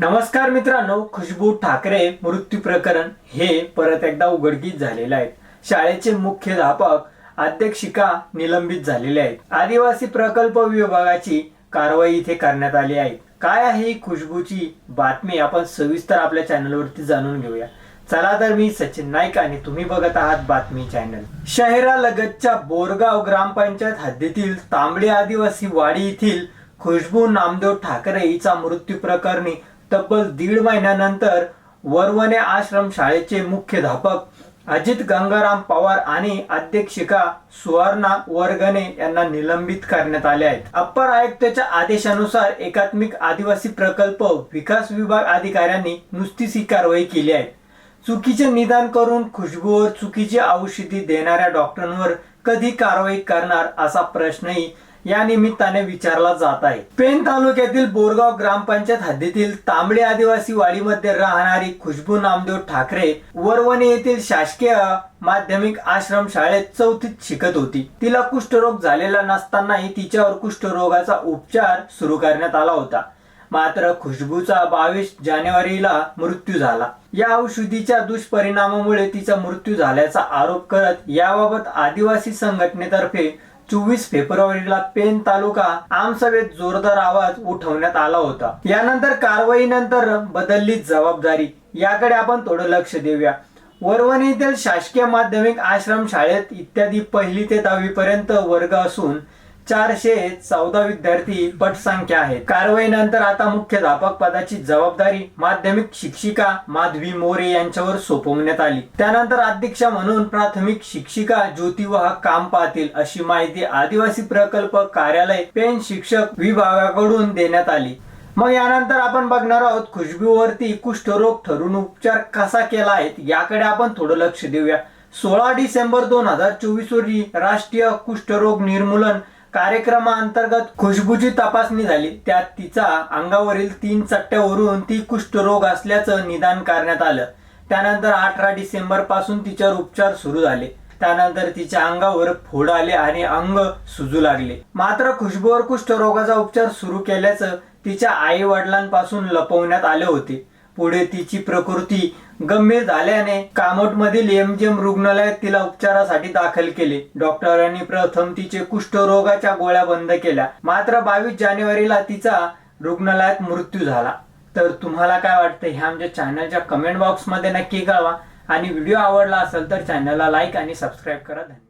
नमस्कार मित्रांनो खुशबू ठाकरे मृत्यू प्रकरण हे परत एकदा उघडकीस झालेले आहेत शाळेचे मुख्याध्यापक अध्यक्षिका निलंबित झालेले आहेत. आदिवासी प्रकल्प विभागाची कारवाई इथे करण्यात आली आहे. काय आहे ही खुशबूची बातमी आपण सविस्तर आपल्या चॅनलवरती जाणून घेऊया. चला तर मी सचिन नाईक आणि तुम्ही बघत आहात बातमी चॅनल. शहरालगतच्या बोरगाव ग्रामपंचायत हद्दीतील तांबडी आदिवासी वाडी येथील खुशबू नामदेव ठाकरे हिचा मृत्यू प्रकरणी तब्बल दीड महिन्यानंतर वरवणे आश्रम शाळेचे मुख्याध्यापक अजित गंगाराम पवार आणि अध्यक्षिका सुवर्णा वर्गणे यांना निलंबित करण्यात आले आहेत. अप्पर आयुक्ताच्या आदेशानुसार एकात्मिक आदिवासी प्रकल्प विकास विभाग अधिकाऱ्यांनी नुसतीच ही कारवाई केली आहे. चुकीचे निदान करून खुशबूवर चुकीची औषधी देणाऱ्या डॉक्टरांवर कधी कारवाई करणार असा प्रश्नही या निमित्ताने विचारला जात आहे. पेन तालुक्यातील बोरगाव ग्रामपंचायत हद्दीतील तांबडे आदिवासी वाडीमध्ये राहणारी खुशबू नामदेव ठाकरे वरवणे येथील शासकीय माध्यमिक आश्रम शाळेत चौथीत शिकत होती. तिला कुष्ठरोग झालेला नसतानाही तिच्यावर कुष्ठरोगाचा उपचार सुरू करण्यात आला होता. मात्र खुशबूचा बावीस जानेवारीला मृत्यू झाला. या औषधीच्या दुष्परिणामामुळे तिचा मृत्यू झाल्याचा आरोप करत याबाबत आदिवासी संघटनेतर्फे चोवीस फेब्रुवारीला पेन तालुका आमसभेत जोरदार आवाज उठवण्यात आला होता. यानंतर कारवाईनंतर बदलली जबाबदारी. याकडे आपण थोडं लक्ष देऊया. वरवणी येथील शासकीय माध्यमिक आश्रम शाळेत इत्यादी पहिली ते दहावी पर्यंत वर्ग असून चारशे चौदा विद्यार्थी पटसंख्या आहे कारवाईनंतर आता मुख्याध्यापक पदाची जबाबदारी माध्यमिक शिक्षिका माधवी मोरे यांच्यावर सोपवण्यात आली. त्यानंतर अध्यक्षा म्हणून प्राथमिक शिक्षिका ज्योतिवाहक काम पाहतील अशी माहिती आदिवासी प्रकल्प कार्यालय पेन शिक्षक विभागाकडून देण्यात आली. मग यानंतर आपण बघणार आहोत खुशबूवरती कुष्ठरोग ठरून उपचार कसा केला आहे याकडे आपण थोडं लक्ष देऊया. सोळा डिसेंबर दोन हजार चोवीस रोजी राष्ट्रीय कुष्ठरोग निर्मूलन कार्यक्रमाअंतर्गत खुशबूची तपासणी झाली. त्यात तिचा अंगावरील तीन चट्ट्यावरून ती कुष्ठरोग असल्याचं निदान करण्यात आलं. त्यानंतर अठरा डिसेंबरपासून तिच्यावर उपचार सुरू झाले. त्यानंतर तिच्या अंगावर फोड आले आणि अंग सुजू लागले. मात्र खुशबूवर कुष्ठरोगाचा उपचार सुरू केल्याचं तिच्या आई वडिलांपासून लपवण्यात आले होते. पुढे तिची प्रकृती गंभीर झाल्याने कामोटमधील एमजीएम रुग्णालयात तिला उपचारासाठी दाखल केले. डॉक्टरांनी प्रथम तिचे कुष्ठरोगाच्या गोळ्या बंद केल्या. मात्र बावीस जानेवारीला तिचा रुग्णालयात मृत्यू झाला. तर तुम्हाला काय वाटतं हे आमच्या चॅनलच्या कमेंट बॉक्समध्ये नक्की कळवा. आणि व्हिडिओ आवडला असेल तर चॅनलला लाईक आणि सबस्क्राईब करा. धन्यवाद.